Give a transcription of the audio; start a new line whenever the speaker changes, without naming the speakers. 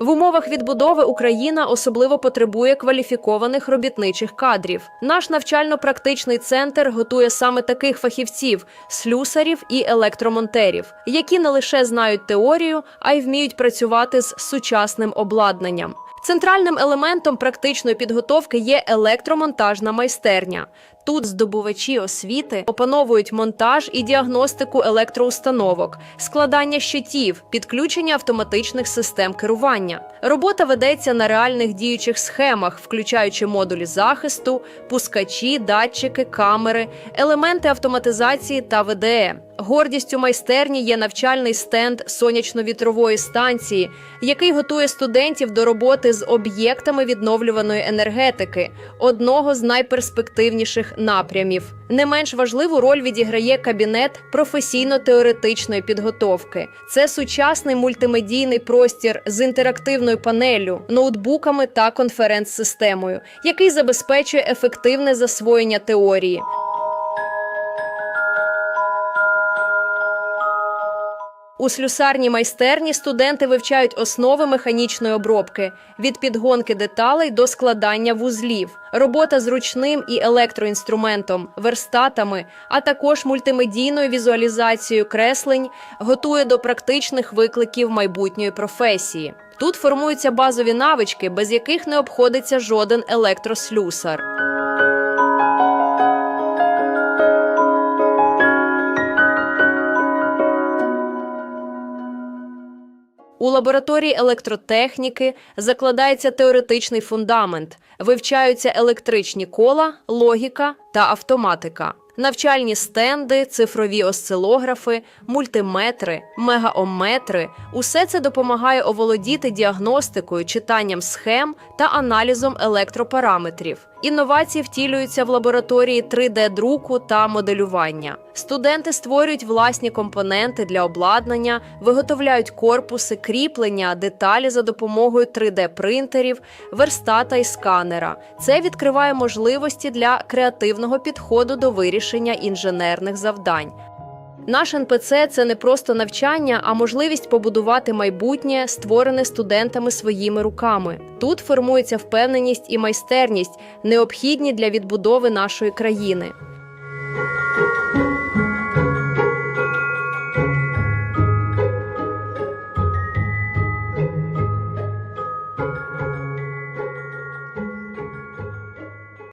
В умовах відбудови Україна особливо потребує кваліфікованих робітничих кадрів. Наш навчально-практичний центр готує саме таких фахівців слюсарів і електромонтерів, які не лише знають теорію, а й вміють працювати з сучасним обладнанням. Центральним елементом практичної підготовки є електромонтажна майстерня. Тут здобувачі освіти опановують монтаж і діагностику електроустановок, складання щитів, підключення автоматичних систем керування. Робота ведеться на реальних діючих схемах, включаючи модулі захисту, пускачі, датчики, камери, елементи автоматизації та ВДЕ. Гордістю майстерні є навчальний стенд сонячно-вітрової станції, який готує студентів до роботи з об'єктами відновлюваної енергетики, одного з найперспективніших напрямів. Не менш важливу роль відіграє кабінет професійно-теоретичної підготовки. Це сучасний мультимедійний простір з інтерактивною панелю, ноутбуками та конференц-системою, який забезпечує ефективне засвоєння теорії. У слюсарній майстерні студенти вивчають основи механічної обробки від підгонки деталей до складання вузлів, робота з ручним і електроінструментом, верстатами, а також мультимедійною візуалізацією креслень готує до практичних викликів майбутньої професії. Тут формуються базові навички, без яких не обходиться жоден електрослюсар. У лабораторії електротехніки закладається теоретичний фундамент, вивчаються електричні кола, логіка та автоматика. Навчальні стенди, цифрові осцилографи, мультиметри, мегаомметри усе це допомагає оволодіти діагностикою, читанням схем та аналізом електропараметрів. Інновації втілюються в лабораторії 3D-друку та моделювання. Студенти створюють власні компоненти для обладнання, виготовляють корпуси, кріплення, деталі за допомогою 3D-принтерів, верстата і сканера. Це відкриває можливості для креативного підходу до вирішення інженерних завдань. Наш НПЦ це не просто навчання, а можливість побудувати майбутнє, створене студентами своїми руками. Тут формується впевненість і майстерність, необхідні для відбудови нашої країни.